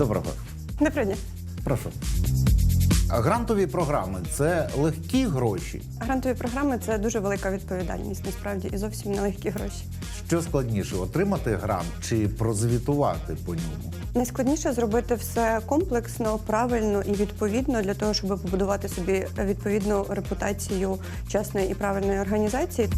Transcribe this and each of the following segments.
Доброго. Доброго дня. Прошу. Грантові програми це легкі гроші. Грантові програми це дуже велика відповідальність, насправді, і зовсім не легкі гроші. Що складніше отримати грант чи прозвітувати по ньому? Найскладніше зробити все комплексно, правильно і відповідно для того, щоб побудувати собі відповідну репутацію чесної і правильної організації.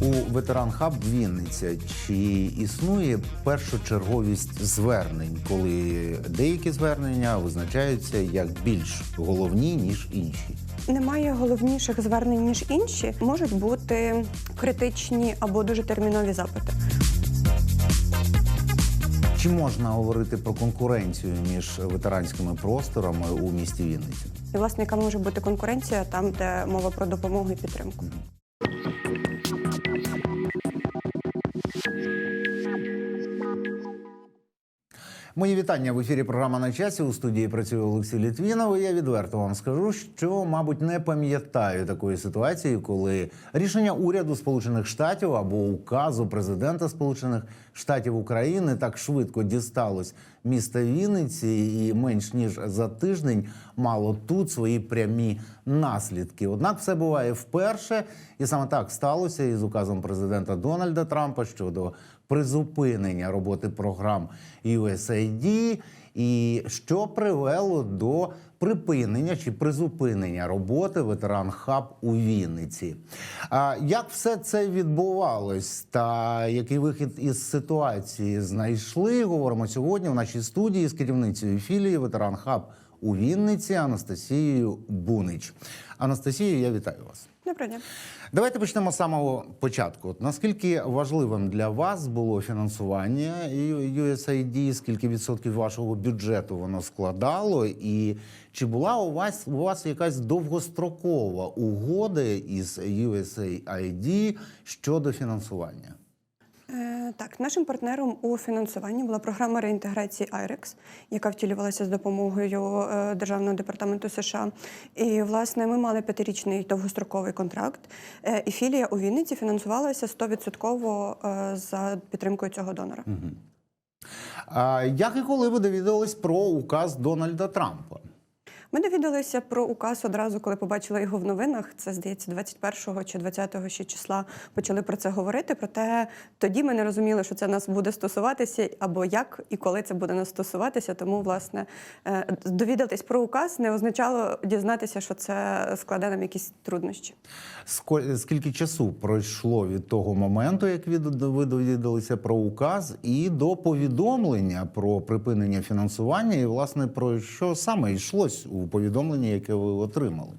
У ветеран хаб Вінниця чи існує першочерговість звернень, коли деякі звернення визначаються як більш головні ніж інші? Немає головніших звернень ніж інші. Можуть бути критичні або дуже термінові запити. Чи можна говорити про конкуренцію між ветеранськими просторами у місті Вінниці? І власне, яка може бути конкуренція там, де мова про допомогу і підтримку. Мої вітання в ефірі. Програма на часі у студії працює Олексій Літвінов. Я відверто вам скажу, що, мабуть, не пам'ятаю такої ситуації, коли рішення уряду Сполучених Штатів або указу президента Сполучених Штатів України так швидко дісталось міста Вінниці, і менш ніж за тиждень мало тут свої прямі наслідки. Однак все буває вперше, і саме так сталося із указом президента Дональда Трампа щодо призупинення роботи програм USAID, і що привело до припинення чи призупинення роботи ветеран хаб у Вінниці. А як все це відбувалось, та який вихід із ситуації знайшли? Говоримо сьогодні в нашій студії з керівницею філії ветеран хаб у Вінниці Анастасією Бунич. Анастасію, я вітаю вас. Доброго дня. Давайте почнемо з самого початку. От Наскільки важливим для вас було фінансування USAID, скільки відсотків вашого бюджету воно складало, і чи була у вас у вас якась довгострокова угода із USAID щодо фінансування? Е, Так, нашим партнером у фінансуванні була програма реінтеграції IREX, яка втілювалася з допомогою е, Державного департаменту США. І власне ми мали п'ятирічний довгостроковий контракт. Е, І філія у Вінниці фінансувалася 100% е, за підтримкою цього донора. А як і коли ви довідались про указ Дональда Трампа? Ми довідалися про указ одразу, коли побачили його в новинах. Це здається, 21 чи 20 ще числа почали про це говорити. Проте тоді ми не розуміли, що це нас буде стосуватися, або як і коли це буде нас стосуватися. Тому, власне, е, довідатись про указ не означало дізнатися, що це складе нам якісь труднощі. Скільки часу пройшло від того моменту, як ви довідалися про указ, і до повідомлення про припинення фінансування, і власне про що саме йшлось у повідомленні, яке ви отримали?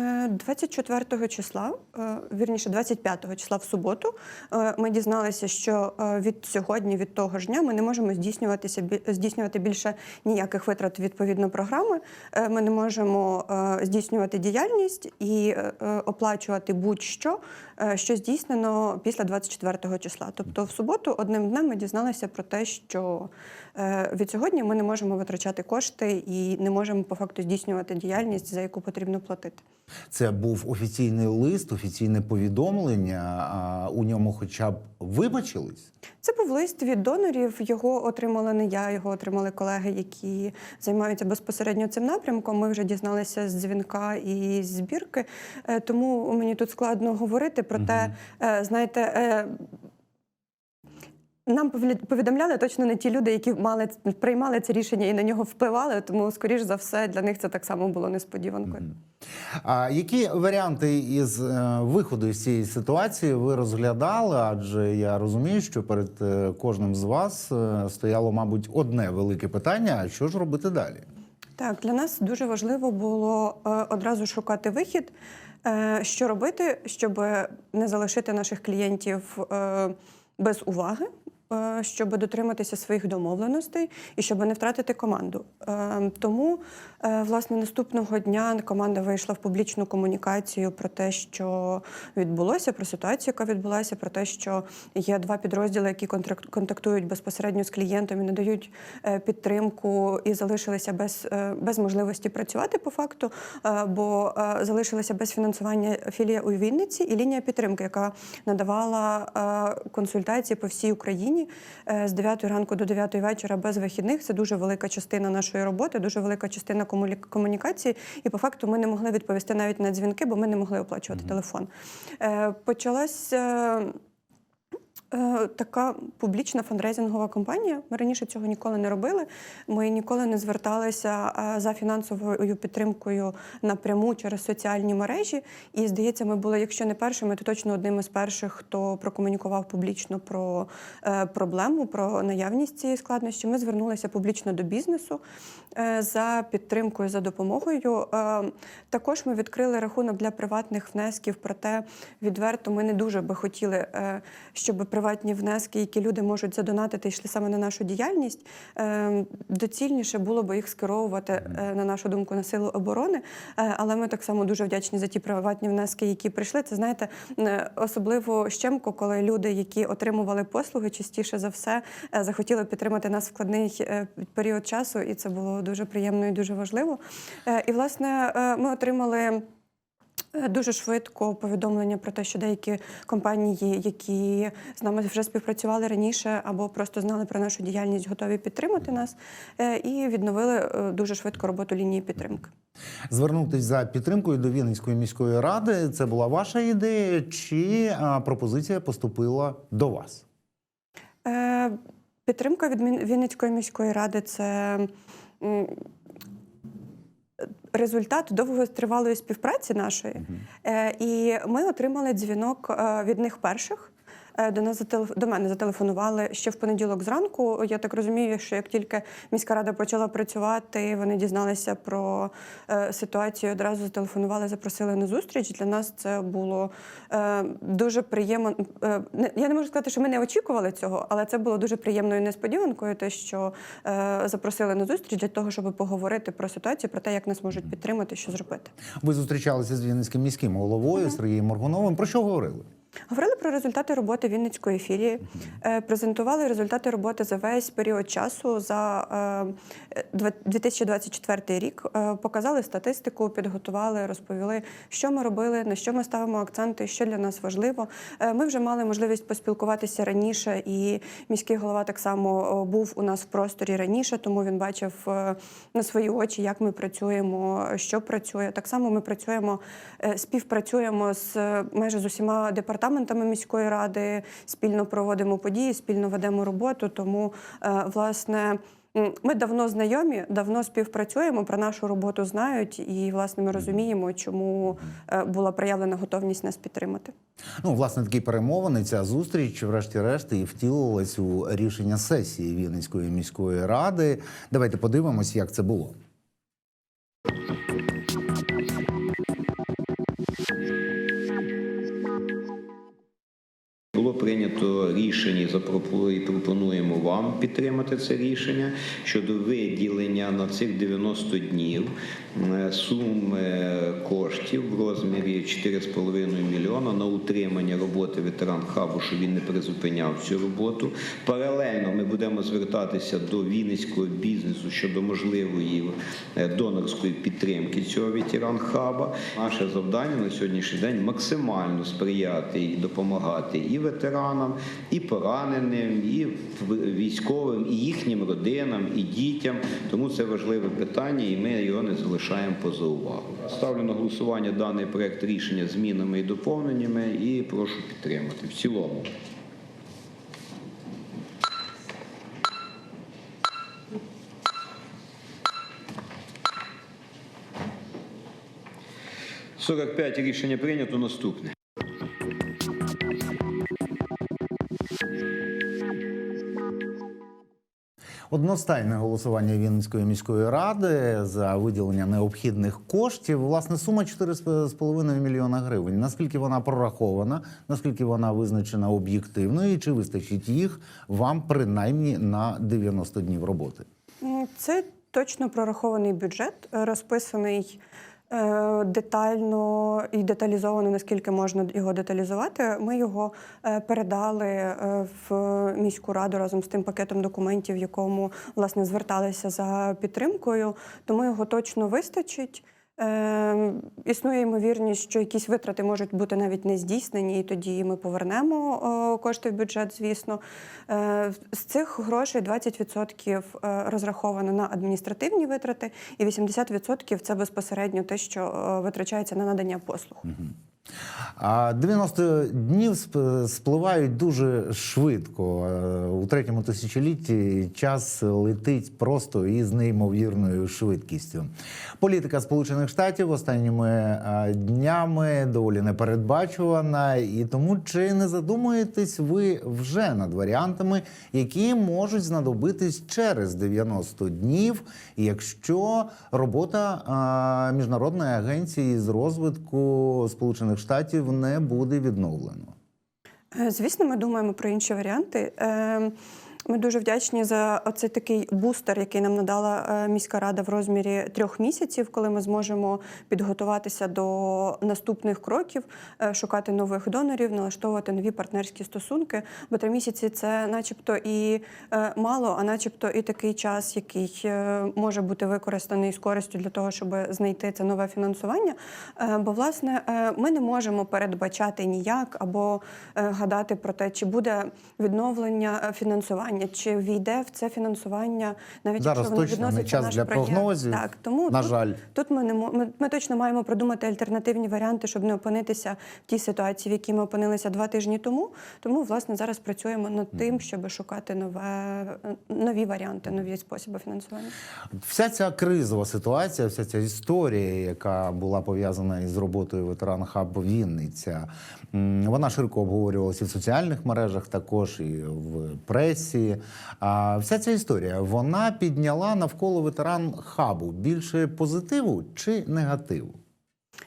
Е, 24 числа, е, вірніше, 25 числа в суботу, е, ми дізналися, що е, від сьогодні, від того ж дня, ми не можемо здійснюватися здійснювати більше ніяких витрат відповідно програми. Е, Ми не можемо е, здійснювати діяльність і е, е, оплачувати будь-що, е, що здійснено після 24 числа. Тобто, в суботу одним днем ми дізналися про те, що е, від сьогодні ми не можемо витрачати кошти і не можемо по факту здійснювати діяльність, за яку потрібно платити. Це був офіційний лист, офіційне повідомлення. А у ньому, хоча б вибачились? Це був лист від донорів. Його отримала не я, його отримали колеги, які займаються безпосередньо цим напрямком. Ми вже дізналися з дзвінка і з збірки, Е, тому мені тут складно говорити. Проте, е, знаєте. Нам повідомляли точно не ті люди, які мали приймали це рішення і на нього впливали. Тому, скоріш за все, для них це так само було несподіванкою. А які варіанти із е, виходу із цієї ситуації ви розглядали? Адже я розумію, що перед е, кожним з вас е, стояло, мабуть, одне велике питання: а що ж робити далі? Так, для нас дуже важливо було одразу шукати вихід, що робити, щоб не залишити наших клієнтів без уваги, щоб дотриматися своїх домовленостей і щоб не втратити команду. Е, Тому, е, власне, наступного дня команда вийшла в публічну комунікацію про те, що відбулося, про ситуацію, яка відбулася, про те, що є два підрозділи, які контактують безпосередньо з клієнтом і надають е, підтримку, і залишилися без, е, без можливості працювати по факту, е, бо е, залишилася без фінансування філія у Вінниці і лінія підтримки, яка надавала е, консультації по всій Україні телефоні е, з 9 ранку до 9 вечора без вихідних. Це дуже велика частина нашої роботи, дуже велика частина комулі- комунікації. І по факту ми не могли відповісти навіть на дзвінки, бо ми не могли оплачувати телефон. Е, Почалася. Е, Така публічна фандрейзингова кампанія. Ми раніше цього ніколи не робили. Ми ніколи не зверталися е, за фінансовою підтримкою напряму через соціальні мережі. І здається, ми були, якщо не першими, то точно одним із перших, хто прокомунікував публічно про е, проблему, про наявність цієї складнощі. Ми звернулися публічно до бізнесу е, за підтримкою, за допомогою. Е, Також ми відкрили рахунок для приватних внесків. Проте відверто ми не дуже би хотіли, е, щоб приватні внески, які люди можуть задонатити, йшли саме на нашу діяльність. Е, Доцільніше було би їх скеровувати, е, на нашу думку, на силу оборони. Е, Але ми так само дуже вдячні за ті приватні внески, які прийшли. Це знаєте, особливо щемко, коли люди, які отримували послуги, частіше за все захотіли підтримати нас в складний період часу, і це було дуже приємно і дуже важливо. І власне ми отримали. Е, Дуже швидко повідомлення про те, що деякі компанії, які з нами вже співпрацювали раніше або просто знали про нашу діяльність, готові підтримати нас, е, і відновили е, дуже швидко роботу лінії підтримки. Звернутися за підтримкою до Вінницької міської ради це була ваша ідея, чи пропозиція поступила до вас? Підтримка від Вінницької міської ради це результат довготривалої співпраці нашої. угу. І ми отримали дзвінок е, від них перших. Е, До нас зателеф- до мене зателефонували ще в понеділок зранку. Я так розумію, що як тільки міська рада почала працювати, вони дізналися про е, ситуацію. Одразу зателефонували, запросили на зустріч. Для нас це було е, дуже приємно. Я не можу сказати, що ми не очікували цього, але це було дуже приємною несподіванкою, те, що запросили на зустріч для того, щоб поговорити про ситуацію, про те, як нас можуть підтримати, що зробити. Ви зустрічалися з Вінницьким міським головою Сергієм Моргуновим. Про що говорили? Говорили про результати роботи Вінницької філії, е, презентували результати роботи за весь період часу за е, 2024 рік. Е, Показали статистику, підготували, розповіли, що ми робили, на що ми ставимо акценти, що для нас важливо. Е, Ми вже мали можливість поспілкуватися раніше, і міський голова так само був у нас в просторі раніше, тому він бачив е, на свої очі, як ми працюємо, що працює. Так само ми працюємо, е, співпрацюємо з е, майже з усіма департаментами міської ради, спільно проводимо події, спільно ведемо роботу. Тому, е, власне. Ми давно знайомі, давно співпрацюємо, про нашу роботу знають, і власне ми розуміємо, чому е, була проявлена готовність нас підтримати. Ну, власне, такі перемовини, ця зустріч, врешті-решт, і втілилась у рішення сесії Вінницької міської ради. Давайте подивимось, як це. Було прийнято рішення і запропо- пропонуємо вам підтримати це рішення щодо виділення на цих 90 днів е, суми коштів в розмірі 4,5 мільйона на утримання роботи ветеран хабу, щоб він не призупиняв цю роботу. Паралельно ми будемо звертатися до вінницького бізнесу щодо можливої е, донорської підтримки цього ветеран хаба. Наше завдання на сьогоднішній день максимально сприяти і допомагати і ветеранам, і пораненим, і військовим, і їхнім родинам, і дітям. Тому це важливе питання, і ми його не залишаємо поза увагою. Ставлю на голосування даний проект рішення змінами і доповненнями і прошу підтримати в цілому. Сорок п'ять рішення прийнято. Наступне. Одностайне голосування Вінницької міської ради за виділення необхідних коштів. Власне, сума 4,5 мільйона гривень. Наскільки вона прорахована, наскільки вона визначена об'єктивно, і чи вистачить їх вам принаймні на 90 днів роботи? Це точно прорахований бюджет, розписаний детально і деталізовано, наскільки можна його деталізувати. Ми його е, передали е, в міську раду разом з тим пакетом документів, в якому власне зверталися за підтримкою. Тому його точно вистачить. Е, існує ймовірність, що якісь витрати можуть бути навіть не здійснені, і тоді ми повернемо кошти в бюджет, звісно. Е, з цих грошей 20% е, розраховано на адміністративні витрати, і 80% це безпосередньо те, що е, витрачається на надання послуг. А 90 днів сп- спливають дуже швидко. Е, У третьому тисячолітті час летить просто і з неймовірною швидкістю. Політика Сполучених Штатів останніми е, днями доволі непередбачувана, і тому чи не задумуєтесь ви вже над варіантами, які можуть знадобитись через 90 днів, якщо робота е, міжнародної агенції з розвитку Сполучених Штатів не буде відновлено? Е, Звісно, ми думаємо про інші варіанти. Ми дуже вдячні за оцей такий бустер, який нам надала е, міська рада в розмірі трьох місяців, коли ми зможемо підготуватися до наступних кроків, е, шукати нових донорів, налаштовувати нові партнерські стосунки. Бо три місяці це, начебто, і е, мало, а начебто, і такий час, який може бути використаний з користю для того, щоб знайти це нове фінансування. Бо, власне, ми не можемо передбачати ніяк або гадати про те, чи буде відновлення е, фінансування, чи війде в це фінансування, навіть Зараз якщо воно точно не час наш для проєкт. прогнозів, Так, тому на тут, жаль. тут ми не ми, ми точно маємо продумати альтернативні варіанти, щоб не опинитися в тій ситуації, в якій ми опинилися два тижні тому. Тому, власне, зараз працюємо над тим, щоб шукати нове нові варіанти, нові способи фінансування. Вся ця кризова ситуація, вся ця історія, яка була пов'язана із роботою ветеран хаб Вінниця, вона широко обговорювалася і в соціальних мережах, також і в пресі. А вся ця історія вона підняла навколо ветеран хабу більше позитиву чи негативу?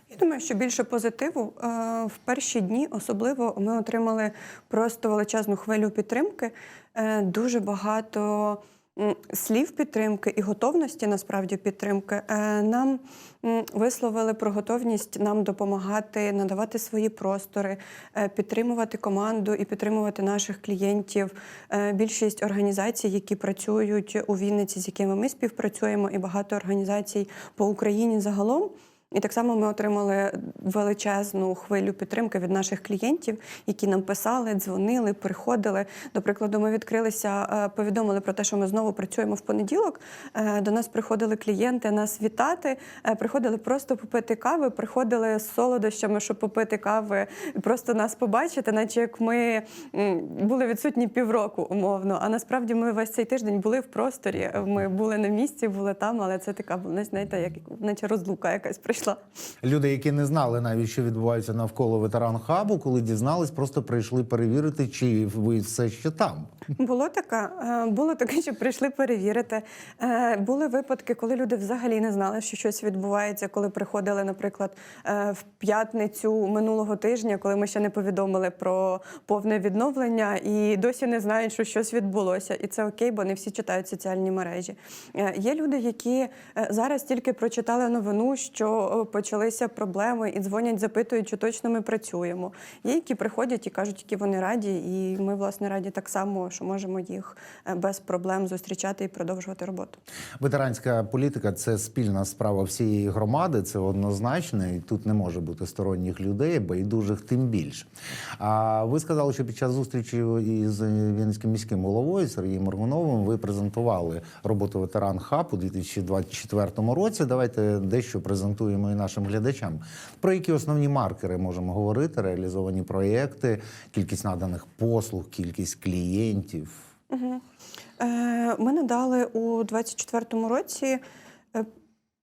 Я думаю, що більше позитиву Е, в перші дні особливо ми отримали просто величезну хвилю підтримки. Е, Дуже багато слів підтримки і готовності насправді підтримки. Е, Нам висловили про готовність нам допомагати, надавати свої простори, е, підтримувати команду і підтримувати наших клієнтів. Е, Більшість організацій, які працюють у Вінниці, з якими ми співпрацюємо, і багато організацій по Україні загалом. І так само ми отримали величезну хвилю підтримки від наших клієнтів, які нам писали, дзвонили, приходили. До прикладу, ми відкрилися, е, повідомили про те, що ми знову працюємо в понеділок. Е, До нас приходили клієнти нас вітати, е, приходили просто попити кави, приходили з солодощами, щоб попити кави, і просто нас побачити, наче як ми були відсутні півроку, умовно. А насправді ми весь цей тиждень були в просторі. Ми були на місці, були там, але це така знаєте, як наче розлука якась прийшла. Люди, які не знали навіть, що відбувається навколо ветеран хабу, коли дізнались, просто прийшли перевірити, чи ви все ще там. Було таке, було таке, що прийшли перевірити. Е, Були випадки, коли люди взагалі не знали, що щось відбувається, коли приходили, наприклад, е, в п'ятницю минулого тижня, коли ми ще не повідомили про повне відновлення, і досі не знають, що щось відбулося. І це окей, бо не всі читають соціальні мережі. Е, Є люди, які зараз тільки прочитали новину, що почалися проблеми, і дзвонять, запитують, чи точно ми працюємо. Є, які приходять і кажуть, які вони раді, і ми, власне, раді так само, що можемо їх е, без проблем зустрічати і продовжувати роботу. Ветеранська політика це спільна справа всієї громади, це однозначно, і тут не може бути сторонніх людей, байдужих тим більше. А ви сказали, що під час зустрічі із Вінницьким міським головою Сергієм Моргуновим ви презентували роботу ветеран хаб у 2024 році. Давайте дещо презентуємо і нашим глядачам. Про які основні маркери можемо говорити, реалізовані проєкти, кількість наданих послуг, кількість клієнтів. Е, Ми надали у 2024 році е,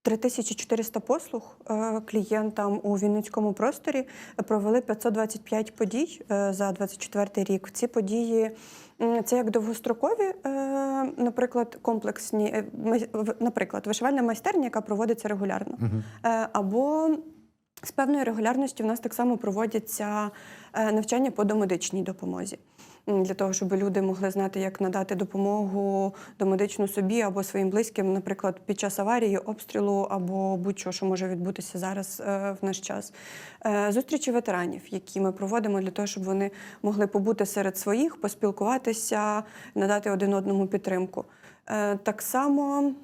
3400 послуг е, клієнтам у Вінницькому просторі. Провели 525 подій е, за 2024 рік. Ці події це як довгострокові, е, наприклад, комплексні, е, наприклад, вишивальна майстерня, яка проводиться регулярно, Е, або з певною регулярністю в нас так само проводяться навчання по домедичній допомозі. Для того, щоб люди могли знати, як надати допомогу домедичну собі або своїм близьким, наприклад, під час аварії, обстрілу або будь-що, що може відбутися зараз е, в наш час. Е, Зустрічі ветеранів, які ми проводимо для того, щоб вони могли побути серед своїх, поспілкуватися, надати один одному підтримку. Е, Так само.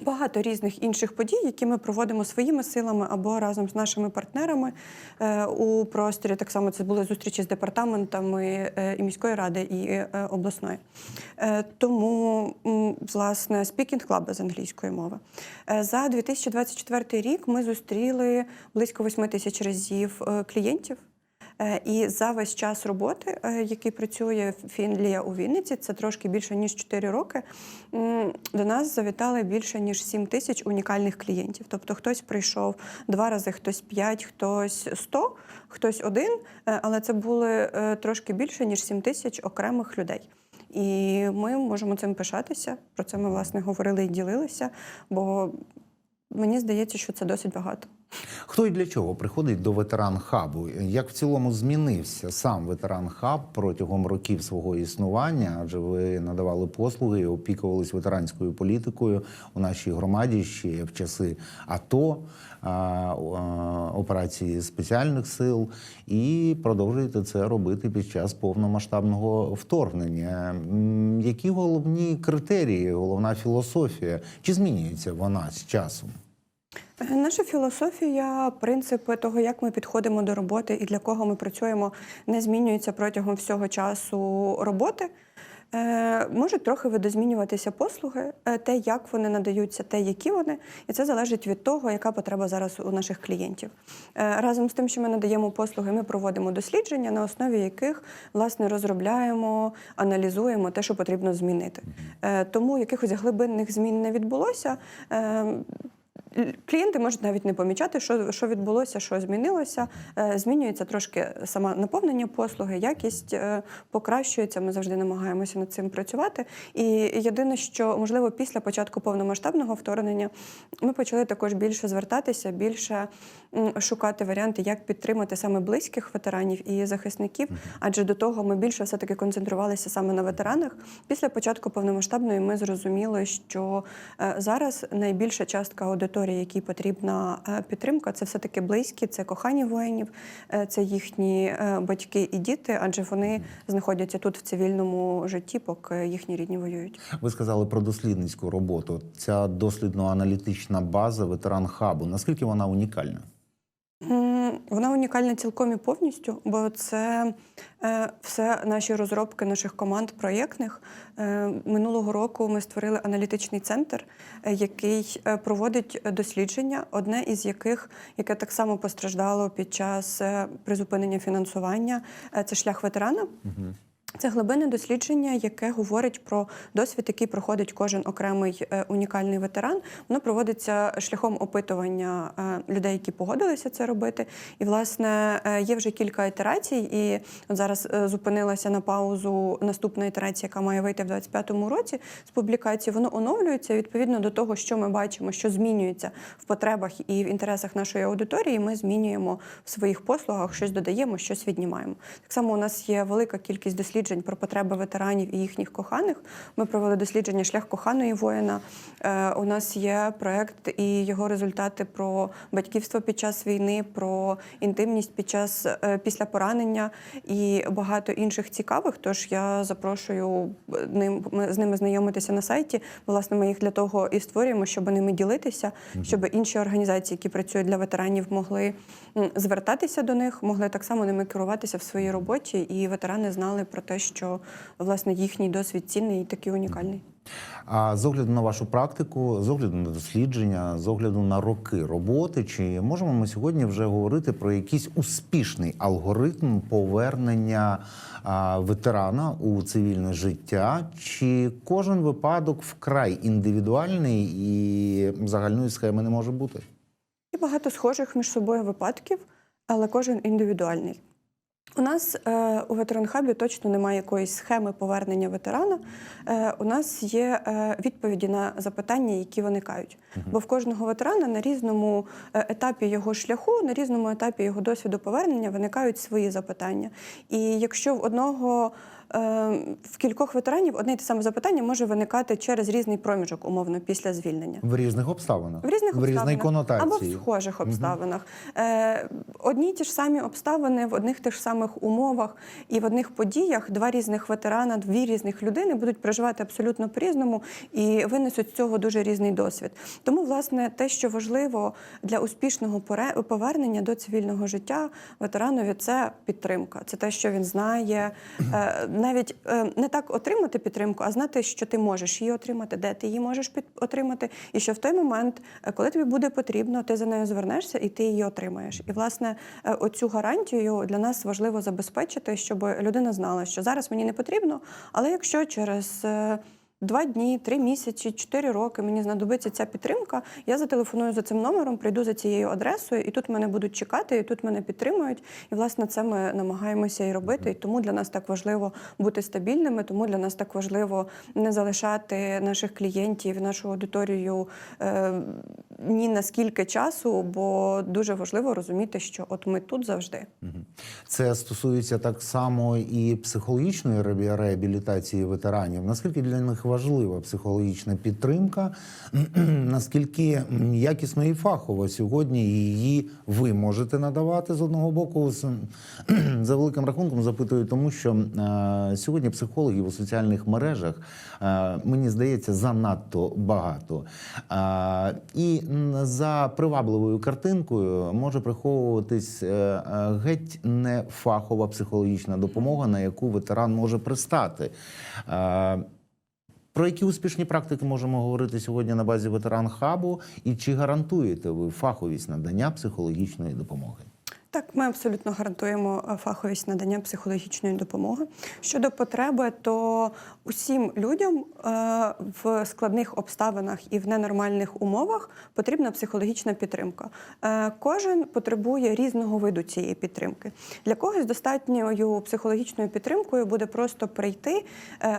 Багато різних інших подій, які ми проводимо своїми силами або разом з нашими партнерами е, у просторі. Так само це були зустрічі з департаментами е, і міської ради, і е, обласної. Тому, власне, спікінг клаби з англійської мови. За 2024 рік ми зустріли близько 8 тисяч разів клієнтів. Е, І за весь час роботи, е, який працює Фінлія у Вінниці, це трошки більше ніж 4 роки. До нас завітали більше ніж 7 тисяч унікальних клієнтів. Тобто хтось прийшов два рази, хтось 5, хтось 100, хтось один, е, але це були трошки більше ніж 7 тисяч окремих людей. І ми можемо цим пишатися. Про це ми власне говорили і ділилися, бо мені здається, що це досить багато. Хто і для чого приходить до ветеран хабу? Як в цілому змінився сам ветеран хаб протягом років свого існування? Адже ви надавали послуги, опікувались ветеранською політикою у нашій громаді ще в часи АТО, операції спеціальних сил, і продовжуєте це робити під час повномасштабного вторгнення. Які головні критерії, головна філософія? Чи змінюється вона з часом? Е, Наша філософія, принципи того, як ми підходимо до роботи і для кого ми працюємо, не змінюються протягом всього часу роботи. Е, Можуть трохи видозмінюватися послуги, е, те, як вони надаються, те, які вони, і це залежить від того, яка потреба зараз у наших клієнтів. Е, Разом з тим, що ми надаємо послуги, ми проводимо дослідження, на основі яких власне розробляємо, аналізуємо те, що потрібно змінити. Тому якихось глибинних змін не відбулося. Клієнти можуть навіть не помічати, що, що відбулося, що змінилося. Е, Змінюється трошки саме наповнення послуги, якість е, покращується. Ми завжди намагаємося над цим працювати. І єдине, що можливо після початку повномасштабного вторгнення ми почали також більше звертатися, більше шукати варіанти, як підтримати саме близьких ветеранів і захисників. Адже до того ми більше все таки концентрувалися саме на ветеранах. Після початку повномасштабної ми зрозуміли, що е, зараз найбільша частка аудиторії, якій потрібна е, підтримка, це все таки близькі, це кохані воїнів, е, це їхні е, батьки і діти, адже вони знаходяться тут в цивільному житті, поки їхні рідні воюють. Ви сказали про дослідницьку роботу. Ця дослідно-аналітична база ветеран хабу. Наскільки вона унікальна? Вона унікальна цілком і повністю, бо це е, все наші розробки наших команд проєктних. Е, минулого року ми створили аналітичний центр, е, який проводить дослідження, одне із яких, яке так само постраждало під час призупинення фінансування, це шлях ветерана. Це глибинне дослідження, яке говорить про досвід, який проходить кожен окремий е, унікальний ветеран. Воно проводиться шляхом опитування е, людей, які погодилися це робити. І, власне, е, є вже кілька ітерацій, і от зараз зупинилася на паузу наступна ітерація, яка має вийти в 2025 році з публікації. Воно оновлюється відповідно до того, що ми бачимо, що змінюється в потребах і в інтересах нашої аудиторії. Ми змінюємо в своїх послугах, щось додаємо, щось віднімаємо. Так само у нас є велика кількість досліджень про потреби ветеранів і їхніх коханих. Ми провели дослідження шлях коханої воїна. Е, у нас є проект і його результати про батьківство під час війни, про інтимність під час е, після поранення і багато інших цікавих. Тож я запрошую е, ним з ними знайомитися на сайті. Власне, ми їх для того і створюємо, щоб ними ділитися, щоб інші організації, які працюють для ветеранів, могли звертатися до них, могли так само ними керуватися в своїй роботі, і ветерани знали про те, що власне їхній досвід цінний і такий унікальний. А з огляду на вашу практику, з огляду на дослідження, з огляду на роки роботи, чи можемо ми сьогодні вже говорити про якийсь успішний алгоритм повернення а, ветерана у цивільне життя? Чи кожен випадок вкрай індивідуальний і загальної схеми не може бути? І багато схожих між собою випадків, але кожен індивідуальний. У нас е, у ветеранхабі точно немає якоїсь схеми повернення ветерана. Е, у нас є е, відповіді на запитання, які виникають. Бо в кожного ветерана на різному е, етапі його шляху, на різному етапі його досвіду повернення виникають свої запитання. І якщо в одного в кількох ветеранів одне й те саме запитання може виникати через різний проміжок, умовно, після звільнення. В різних обставинах. В різних в різній обставинах конотації. або в схожих обставинах. Е, одні й ті ж самі обставини в одних тих ж самих умовах і в одних подіях два різних ветерана, дві різних людини будуть проживати абсолютно по-різному і винесуть з цього дуже різний досвід. Тому, власне, те, що важливо для успішного повернення до цивільного життя ветеранові, це підтримка. Це те, що він знає, Е, навіть е, не так отримати підтримку, а знати, що ти можеш її отримати, де ти її можеш під отримати, і що в той момент, е, коли тобі буде потрібно, ти за нею звернешся і ти її отримаєш. І власне е, оцю гарантію для нас важливо забезпечити, щоб людина знала, що зараз мені не потрібно, але якщо через Два дні, три місяці, чотири роки мені знадобиться ця підтримка. Я зателефоную за цим номером, прийду за цією адресою, і тут мене будуть чекати, і тут мене підтримують. І власне це ми намагаємося і робити. І тому для нас так важливо бути стабільними. Тому для нас так важливо не залишати наших клієнтів, нашу аудиторію е, ні на скільки часу, бо дуже важливо розуміти, що от ми тут завжди. Це стосується так само і психологічної реабі- реабілітації ветеранів. Наскільки для них важлива психологічна підтримка, наскільки якісно і фахово сьогодні її ви можете надавати з одного боку, за великим рахунком запитую, тому що е, сьогодні психологів у соціальних мережах е, мені здається занадто багато. Е, і за привабливою картинкою може приховуватись е, е, геть не фахова психологічна допомога, на яку ветеран може пристати. Е, Про які успішні практики можемо говорити сьогодні на базі ветеран хабу, і чи гарантуєте ви фаховість надання психологічної допомоги? Так, ми абсолютно гарантуємо е, фаховість надання психологічної допомоги. Щодо потреби, то усім людям е, в складних обставинах і в ненормальних умовах потрібна психологічна підтримка. Е, Кожен потребує різного виду цієї підтримки. Для когось достатньою психологічною підтримкою буде просто прийти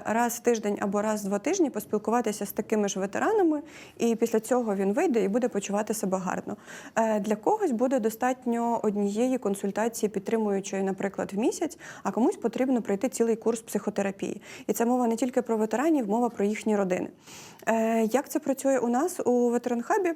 раз в тиждень або раз в два тижні, поспілкуватися з такими ж ветеранами, і після цього він вийде і буде почувати себе гарно. Для когось буде достатньо однієї консультації, підтримуючої, наприклад, в місяць, а комусь потрібно пройти цілий курс психотерапії. І це мова не тільки про ветеранів, мова про їхні родини. Е, Як це працює у нас у ветеранхабі?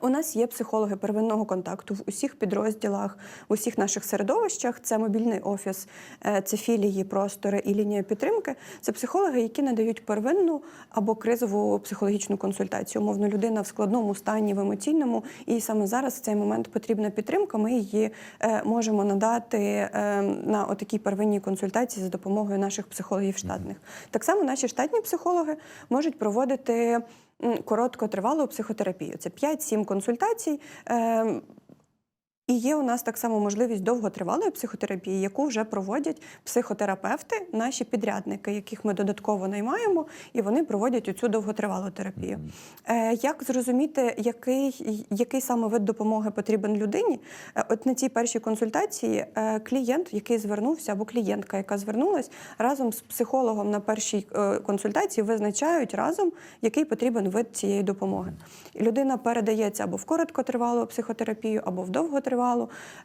У нас є психологи первинного контакту в усіх підрозділах, в усіх наших середовищах. Це мобільний офіс, е, це філії, простори і лінія підтримки. Це психологи, які надають первинну або кризову психологічну консультацію. Умовно, людина в складному стані, в емоційному, і саме зараз в цей момент потрібна підтримка. Ми її е, можемо надати е, на отакій первинній консультації за допомогою наших психологів штатних. Так само наші штатні психологи можуть проводити короткотривалу психотерапію. Це 5-7 консультацій. І є у нас так само можливість довготривалої психотерапії, яку вже проводять психотерапевти, наші підрядники, яких ми додатково наймаємо, і вони проводять оцю довготривалу терапію. Е, як зрозуміти, який, який саме вид допомоги потрібен людині? Е, от на цій першій консультації е, клієнт, який звернувся, або клієнтка, яка звернулась, разом з психологом на першій е, консультації визначають разом, який потрібен вид цієї допомоги. І людина передається або в короткотривалу психотерапію, або в довготривалу,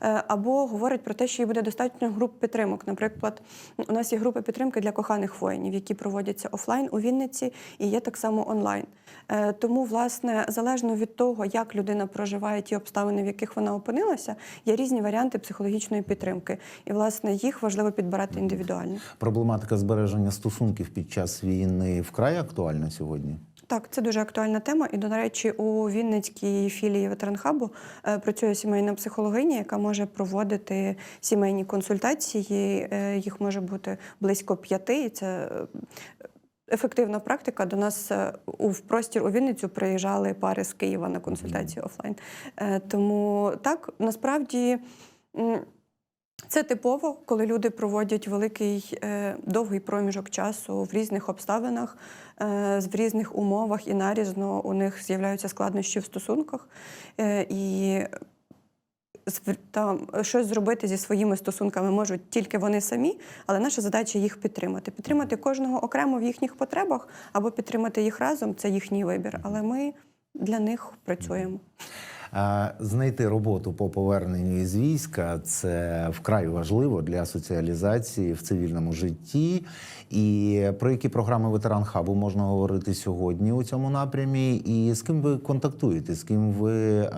е, або говорить про те, що їй буде достатньо груп підтримок. Наприклад, у нас є групи підтримки для коханих воїнів, які проводяться офлайн у Вінниці і є так само онлайн. Е, Тому, власне, залежно від того, як людина проживає ті обставини, в яких вона опинилася, є різні варіанти психологічної підтримки. І, власне, їх важливо підбирати індивідуально. Проблематика збереження стосунків під час війни вкрай актуальна сьогодні. Так, це дуже актуальна тема. І, до речі, у Вінницькій філії ветеранхабу е, працює сімейна психологиня, яка може проводити сімейні консультації. Е, Їх може бути близько п'яти. І це е, ефективна практика. До нас у в простір у Вінницю приїжджали пари з Києва на консультацію офлайн. Тому так насправді. Це типово, коли люди проводять великий е, довгий проміжок часу в різних обставинах, е, в різних умовах і нарізно у них з'являються складнощі в стосунках. Е, і там щось зробити зі своїми стосунками можуть тільки вони самі, але наша задача їх підтримати. Підтримати кожного окремо в їхніх потребах або підтримати їх разом це їхній вибір. Але ми для них працюємо. Знайти роботу по поверненню із війська це вкрай важливо для соціалізації в цивільному житті. І про які програми ветеран хабу можна говорити сьогодні у цьому напрямі? І з ким ви контактуєте? З ким ви е,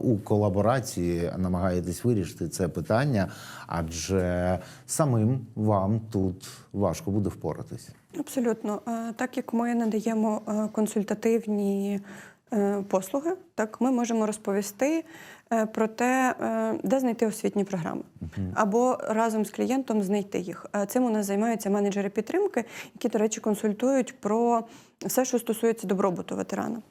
у колаборації намагаєтесь вирішити це питання? Адже самим вам тут важко буде впоратись. Абсолютно. Е, Так як ми надаємо е, консультативні послуги, так ми можемо розповісти е, про те, е, де знайти освітні програми, або разом з клієнтом знайти їх. Е, Цим у нас займаються менеджери підтримки, які, до речі, консультують про все, що стосується добробуту ветерана.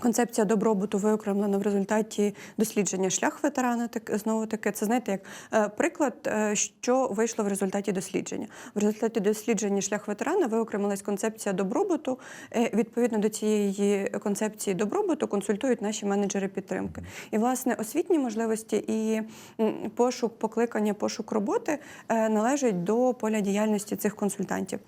Концепція добробуту виокремлена в результаті дослідження шлях ветерана. Так знову таки, це знаєте, як е, приклад, е, що вийшло в результаті дослідження. В результаті дослідження шлях ветерана виокремилась концепція добробуту. Е, Відповідно до цієї концепції добробуту консультують наші менеджери підтримки. І власне освітні можливості і пошук покликання, пошук роботи належать до поля діяльності цих консультантів.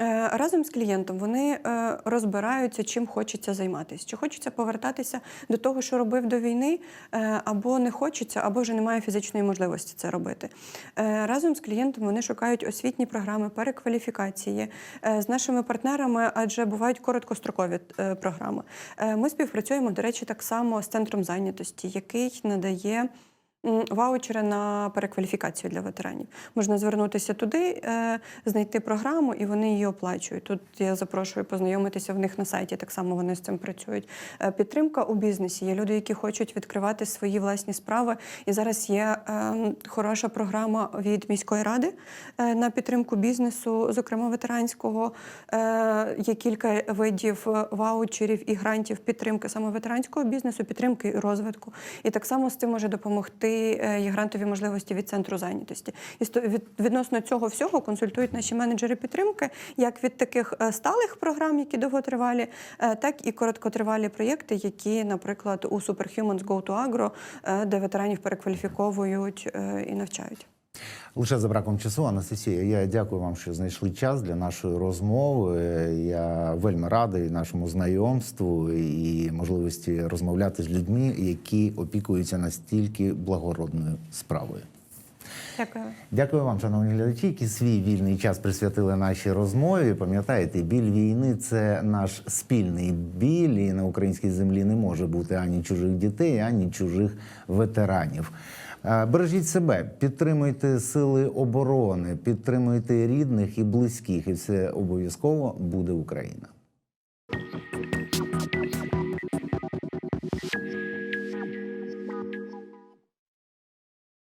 Е, Разом з клієнтом вони е, розбираються, чим хочеться займатися. Чи хочеться повертатися до того, що робив до війни, е, або не хочеться, або вже немає фізичної можливості це робити. Разом з клієнтом вони шукають освітні програми, перекваліфікації з нашими партнерами, адже бувають короткострокові програми. Ми співпрацюємо, до речі, так само з центром зайнятості, який надає. Ваучери на перекваліфікацію для ветеранів можна звернутися туди, е, знайти програму, і вони її оплачують. Тут я запрошую познайомитися в них на сайті. Так само вони з цим працюють. Е, Підтримка у бізнесі. Є люди, які хочуть відкривати свої власні справи. І зараз є е, хороша програма від міської ради е, на підтримку бізнесу, зокрема ветеранського. Є кілька видів ваучерів і грантів підтримки саме ветеранського бізнесу, підтримки і розвитку. І так само з цим може допомогти е, є грантові можливості від центру зайнятості. І відносно цього всього консультують наші менеджери підтримки, як від таких е, сталих програм, які довготривалі, е, так і короткотривалі проєкти, які, наприклад, у Superhumans Go to Agro, е, де ветеранів перекваліфіковують е, і навчають. Лише за браком часу, Анастасія, я дякую вам, що знайшли час для нашої розмови. Я вельми радий нашому знайомству і можливості розмовляти з людьми, які опікуються настільки благородною справою. Дякую. Дякую вам, шановні глядачі, які свій вільний час присвятили нашій розмові. Пам'ятаєте, біль війни це наш спільний біль, і на українській землі не може бути ані чужих дітей, ані чужих ветеранів. Е, бережіть себе, підтримуйте сили оборони, підтримуйте рідних і близьких, і все обов'язково буде Україна.